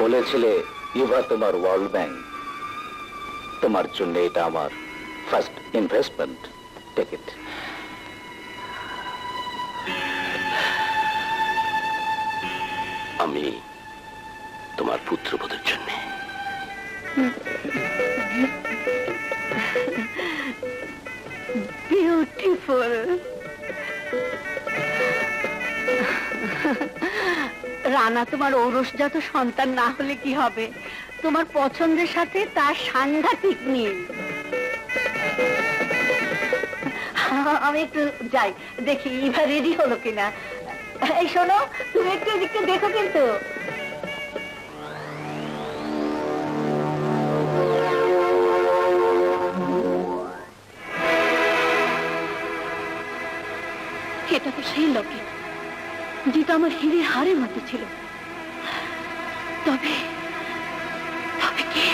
বলেছিলে ইভা তোমার world bank তোমার জন্য এটা আমার ফার্স্ট ইনভেস্টমেন্ট টিকিট আমি তোমার পুত্রবধূর জন্য। বিউটিফুল রানা, তোমার ঔরসজাত সন্তান না হলে কি হবে? তোমার পছন্দের সাথে তার সাংঘাতিক মিল। আমি একটু যাই, দেখি ইভা রেডি হলো কিনা। এই শোনো, তুমি একটু এদিকটা দেখো কিন্তু। এটা তো সেই লকেট যেটা আমার হিরে হারের মধ্যে ছিল। তবে কি?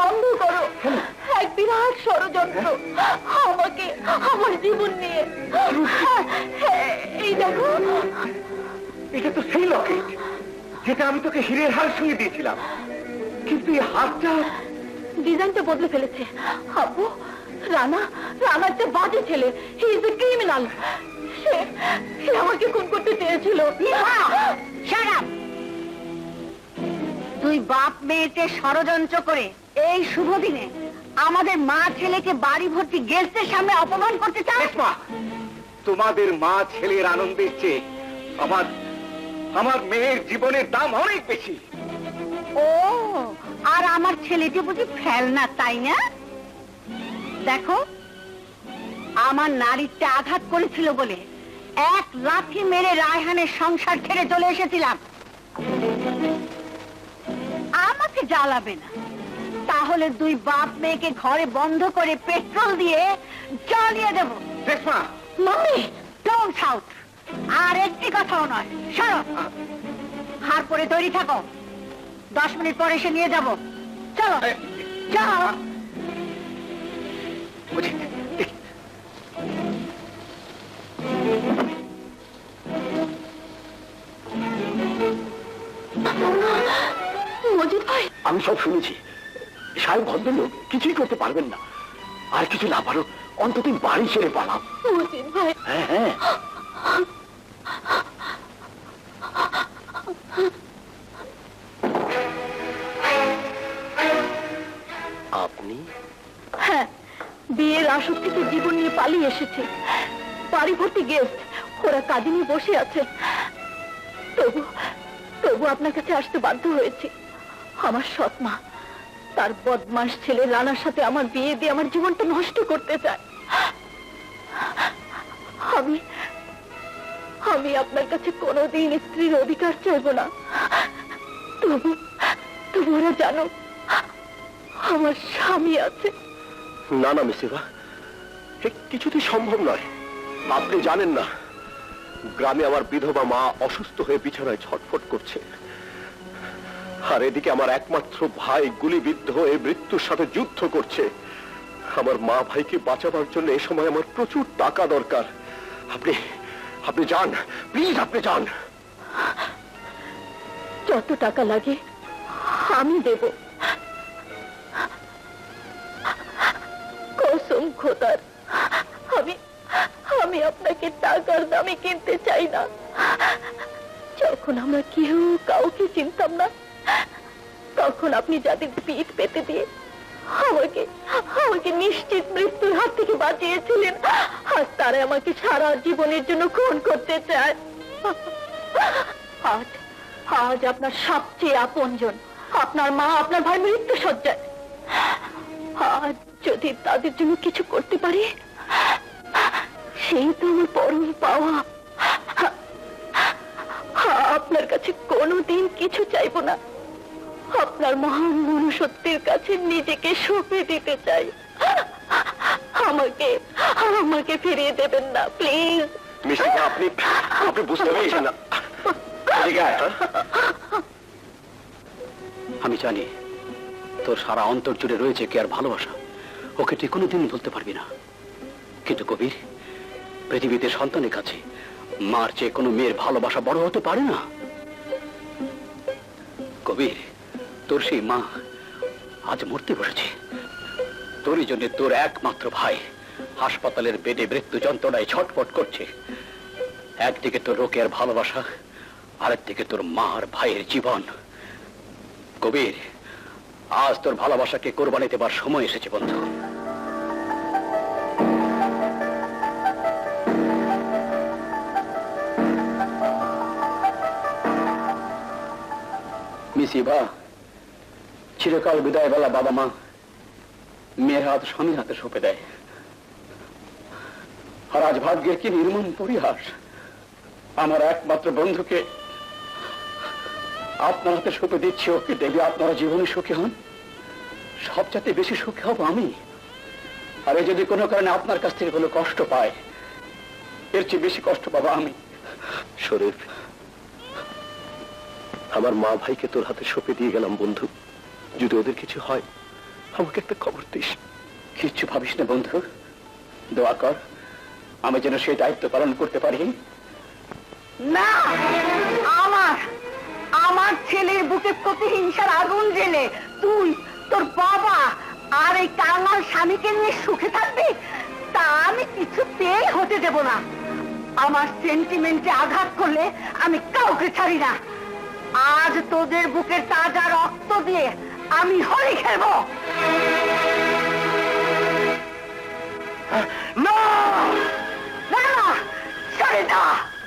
বন্ধ করো। এক বিরাট ষড়যন্ত্র। আমাকে আমার জীবন নিয়ে। দেখো। এটা তো সেই লকেট যেটা আমি তোকে হীরের হার সঙ্গে দিয়েছিলাম। কিন্তু এই হারটা ডিজাইনটা বদলে ফেলেছে। আব্বু রানা রানা একটা বাজে ছেলে হি ইজ এ ক্রিমিনাল। সে সে আমাকে খুন করতে চেয়েছিল। তুই বাপ মেয়েতে ষড়যন্ত্র করে এই শুভ দিনে আমাদের মা ছেলেকে বাড়ি ভর্তি গেস্টের সামনে অপমান করতে চাস? তোমাদের মা ছেলের আনন্দের চেয়ে আমার আমার মেয়ের জীবনের দাম অনেক বেশি। ও আর আমার ছেলেটি বুঝি ফেলনা তাই না? দেখো আমার নারীতে আঘাত করেছিল বলে এক লাথি মেরে রায়হানের সংসার ছেড়ে চলে এসেছিলাম। আমাকে জ্বালাবে না। তাহলে দুই বাপ মেয়েকে ঘরে বন্ধ করে পেট্রোল দিয়ে জ্বালিয়ে দেব। রেশমা মাম্মি ডোন্ট শাউট আর একটি কথাও নয়। সরো। হার পরে তৈরি থাকো। দশ মিনিট পরে এসে নিয়ে যাব। চলো। যাও আমি সব শুনেছি। সাহেব ভদ্রলোক কিছুই করতে পারবেন না। আর কিছু না পারো অন্তত বাড়ি ছেড়ে পালাম হ্যাঁ হ্যাঁ। আপনি? হ্যাঁ বিয়ের আসর থেকে জীবন নিয়ে পালিয়ে এসেছে। বাড়ি ভর্তি গেস্ট ওরা কাজে নিয়ে বসে আছে। তবু তবু আপনার কাছে আসতে বাধ্য হয়েছে। আমার সৎ মা। তার বদমাস ছেলে রানার সাথে আমার বিয়ে দিয়ে আমার জীবনটা নষ্ট করতে চায়। আমি আমি আপনার কাছে কোনোদিন স্ত্রীর অধিকার চাইব না। তবু তবু ওরা জানো আমার স্বামী আছে। না না মিসিবা এ কিছুতেই সম্ভব নয়। আপনি জানেন না, গ্রামে আমার বিধবা মা অসুস্থ হয়ে বিছানায় ছটফট করছে। আর এদিকে আমার একমাত্র ভাই গুলিবিদ্ধ হয়ে মৃত্যুর সাথে যুদ্ধ করছে। আমার মা ভাইকে বাঁচাবার জন্য এ সময় আমার প্রচুর টাকা দরকার। আপনি আপনি যান, প্লিজ আপনি যান। যত টাকা লাগে, আমি দেব। কসম খোদার, আমি আমি আপনাকে টাকার দামে কিনতে চাই না। যখন আমরা কেউ কাউকে চিনতাম না তখন আপনি যাদের পিঠ পেতে দিয়ে আমাকে আমাকে নিশ্চিত মৃত্যুর হাত থেকে বাঁচিয়েছিলেন, আর তারা আমাকে সারা জীবনের জন্য খুন করতে চায়। আজ আজ আপনার সবচেয়ে আপনজন, আপনার মা, আপনার ভাই মৃত্যু সজ্জায়। আজ যদি তাদের জন্য কিছু করতে পারি, সেই তো আমার পরম পাওয়া। আপনার কাছে কোনোদিন কিছু চাইব না। আপনার মহান মনুষ্যত্বের কাছে নিজেকে সঁপে দিতে চাই। আমাকে আমাকে ফিরিয়ে দেবেন না, প্লিজ। মিসিবা আপনি আপনি বুঝতে পেরেছেন না? আমি জানি তোর সারা অন্তর জুড়ে রয়েছে কি আর ভালোবাসা। ওকে তুই কোনোদিন বলতে পারবি না। কিন্তু কবির, পৃথিবীতে সন্তানের কাছে মার চেয়ে কোনো মেয়ের ভালোবাসা বড় হতে পারে না। কবির তোর সেই মা আজ মরতে বসেছে। তোরই জন্য তোর একমাত্র ভাই হাসপাতালের বেডে মৃত্যু যন্ত্রণায় ছটফট করছে। একদিকে তোর রোকের ভালোবাসা, আরেকদিকে তোর মা আর ভাইয়ের জীবন। কবির, আজ তোর ভালোবাসাকে কোরবানি দেবার সময় এসেছে, বন্ধু। মিসিবা চিরকাল বিদায় বেলা বাবা মা মেয়ের হাত স্বামীর হাতে সঁপে দেয়। আর আজ ভাগ্যের কি নির্মম পরিহাস। আমার একমাত্র বন্ধুকে আপনার হাতে সঁপে দিচ্ছি, ওকে দেবী আপনারা জীবনে সুখী হন? সবচাইতে বেশি সুখী হব আমি। আর এ যদি কোনো কারণে আপনার কাছ থেকে কোনো কষ্ট পায়, এর চেয়ে বেশি কষ্ট পাবো আমি। শরীফ, আমার মা ভাইকে তোর হাতে সঁপে দিয়ে গেলাম, বন্ধু। যদি ওদের কিছু হয়, আমাকে একটা খবর দিস। কিচ্ছু ভাবিস না, বন্ধু। দোয়া কর, আমি যেন সেই দায়িত্ব পালন করতে পারি। না! আমার আমার ছেলের বুকে প্রতিহিংসার আগুন তুই, তোর বাবা আর এই কাঙাল স্বামীকে নিয়ে সুখে থাকবি, তা আমি কিছুতেই হতে দেব না। আমার সেন্টিমেন্টে আঘাত করলে আমি কাউকে ছাড়ি না। আজ তোদের বুকের তাজা রক্ত দিয়ে আমি হরি খেলব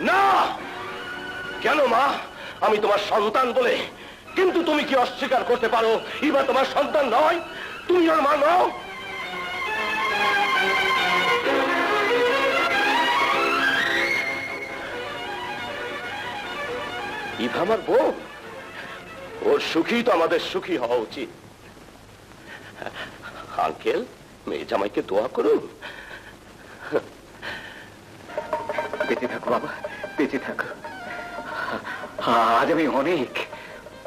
না! কেন মা? আমি তোমার সন্তান বলে। কিন্তু তুমি কি অস্বীকার করতে পারো? ইবা তোমার সন্তান নয়, তুমি ওর মা নও। ইভা আমার বউ? ওর সুখী তো আমাদের সুখী হওয়া উচিত। আঙ্কেল মেয়ে জামাইকে দোয়া করুন। বেঁচে থাকো বাবা বেঁচে থাকো। আজ আমি অনেক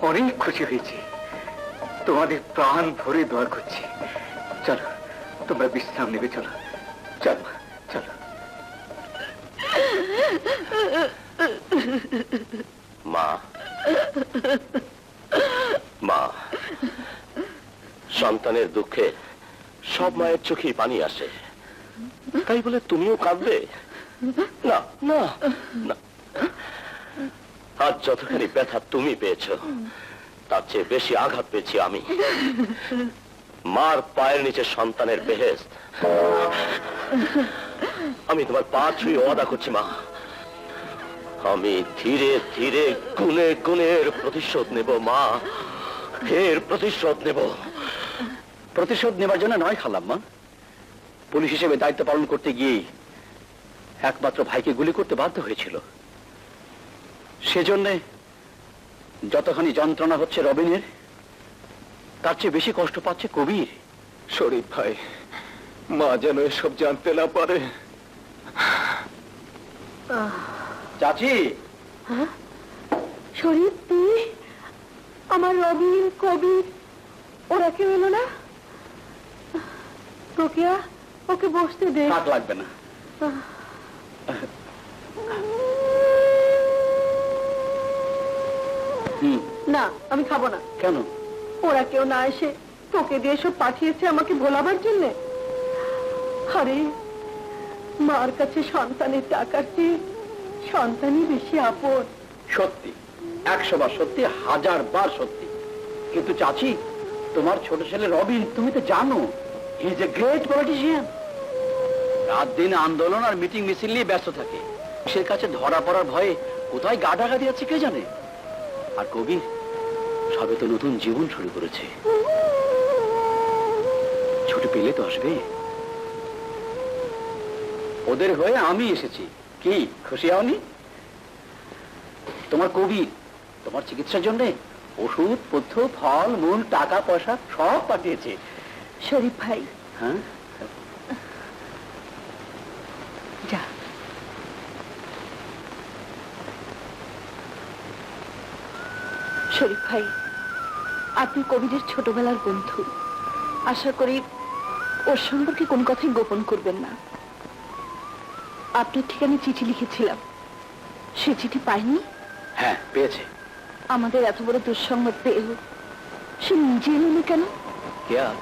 অনেক খুশি হয়েছি। তোমাদের প্রাণ ভরে দোয়া করছি। চলো তোমরা বিশ্রাম নেবে চলো। চলো চলো। মা মা সন্তানের দুঃখে সব মায়ের চোখেই পানি আসে। তাই বলে তুমিও কাঁদবে না না না। আজ যতখানি ব্যথা তুমি পেয়েছ, তার চেয়ে বেশি আঘাত পেয়েছি আমি। মার পায়ের নিচে সন্তানের বেহেস্ত। আমি তোমার পা ছুঁয়ে অদা করছি, মা। আমি ধীরে ধীরে গুনে গুনে প্রতিশোধ নেব, মা। এর প্রতিশোধ নেব। প্রতিশোধ নেবার জন্য নয় খালাম্মা। পুলিশ হিসেবে দায়িত্ব পালন করতে গিয়ে একমাত্র ভাইকে গুলি করতে বাধ্য হয়েছিল। সেজন্যে যতখানি যন্ত্রণা হচ্ছে রবিনের তার চেয়ে বেশি কষ্ট পাচ্ছে কবির। শরীফ ভাই মা যেন এসব জানতে না পারে। চাচি! শরীর তুই? আমার রবিন কবির ওরা কেউ এলো না? তোকিয়া ওকে বসতে দে। থাক লাগবে না। না আমি খাব না। কেন? ওরা কেউ না এসে তোকে দিয়ে সব পাঠিয়েছে আমাকে ভোলাবার জন্য। আরে মার কাছে সন্তানের টাকার চেয়ে সন্তানই বেশি আপন। সত্যি একশো বার সত্যি হাজার বার সত্যি। কিন্তু চাচি তোমার ছোট ছেলে রবিন তুমি তো জানো ইজ এ গ্রেট পলিটিশিয়ান রাত দিন আন্দোলন আর মিটিং মিছিল নিয়ে ব্যস্ত থাকে। সে কাছে ধরা পড়ার ভয়ে কোথায় গা দিয়েছে কে জানে? আর কবির সবে তো নতুন জীবন শুরু করেছে। ছুটি পেলে তো আসবে। ওদের হয়ে আমি এসেছি। কি, খুশি হওনি? তোমার কবি, তোমার চিকিৎসার জন্য ওষুধ, পথ্য, ফল, মূল, টাকা, পয়সা সব পাঠিয়েছে। শরীফ ভাই। হ্যাঁ? যা। শরীফ ভাই আপনি কবিরের ছোটবেলার বন্ধু। আশা করি ওর সম্পর্কে কোনো কথাই গোপন করবেন না। আপনার ঠিকানে চিঠি লিখেছিলাম। সে চিঠি পাইনি? হ্যাঁ পেয়েছে। আমাদের এত বড় দুঃসংবাদ পেয়েও সে নিজে এলো না কেন কেয়া